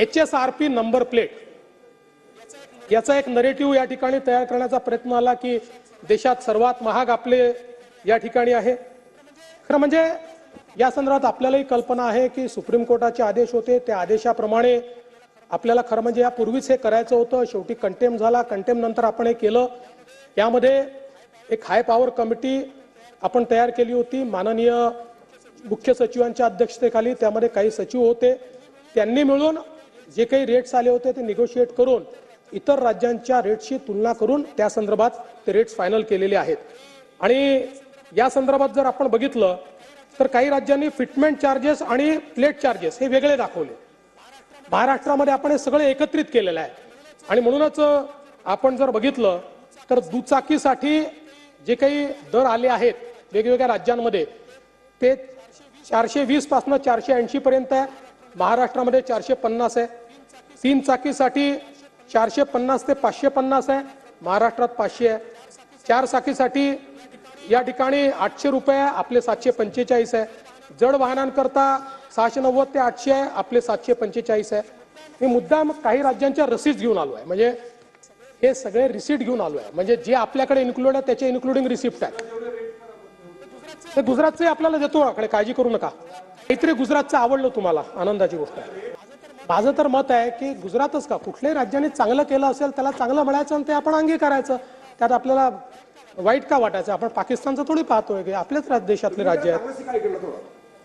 H S R P number plate. याचा एक narrative या ठिकाणी तयार करण्याचा प्रयत्न आला की देशात सर्वात महाग आपले या ठिकाणी आहे. खरं म्हणजे या संदर्भात आपल्यालाही कल्पना आहे की सुप्रीम कोर्टाचे आदेश होते. त्या आदेशाप्रमाणे आपल्याला खरं म्हणजे यापूर्वीच हे करायचं होतं. शेवटी कंटेम झाला. कंटेम नंतर आपण हे केलं. यामध्ये एक हाय पॉवर कमिटी आपण तयार केली होती. माननीय मुख्य सचिवांच्या अध्यक्षतेखाली त्यामध्ये काही सचिव होते. त्यांनी मिळून जे काही रेट्स आले होते ते निगोशिएट करून इतर राज्यांच्या रेट्सशी तुलना करून त्या संदर्भात ते रेट्स फायनल केलेले आहेत. आणि या संदर्भात जर आपण बघितलं तर काही राज्यांनी फिटमेंट चार्जेस आणि प्लेट चार्जेस हे वेगळे दाखवले. महाराष्ट्रामध्ये आपण हे सगळं एकत्रित केलेलं आहे. आणि म्हणूनच आपण जर बघितलं तर दुचाकीसाठी जे काही दर आले आहेत वेगवेगळ्या राज्यांमध्ये ते चारशे वीसपासून चारशे ऐंशी पर्यंत आहे. महाराष्ट्रामध्ये चारशे पन्नास आहे. तीन चाकीसाठी चारशे पन्नास ते पाचशे पन्नास आहे. महाराष्ट्रात पाचशे आहे. चार चाकीसाठी या ठिकाणी आठशे रुपये आपले सातशे पंचेचाळीस आहे. जड वाहनांकरता सहाशे नव्वद ते आठशे आहे. आपले सातशे पंचेचाळीस आहे. मी मुद्दाम काही राज्यांच्या रसीद घेऊन आलो आहे. म्हणजे हे सगळे रिसीट घेऊन आलो आहे. म्हणजे जे आपल्याकडे इन्क्लूड आहे त्याचे इन्क्लुडिंग रिसिप्ट आहे. तर गुजरातचे आपल्याला देतो आकडे काळजी करू नका. काहीतरी गुजरातचं आवडलं तुम्हाला आनंदाची गोष्ट आहे. माझं तर मत आहे की गुजरातच का कुठल्याही राज्याने चांगलं केलं असेल त्याला चांगलं म्हणायचं आणि ते आपण अंगीकारायचं. त्यात आपल्याला वाईट का वाटायचं? आपण पाकिस्तानचं थोडी पाहतोय की आपल्याच राज- देशातले राज्य आहेत.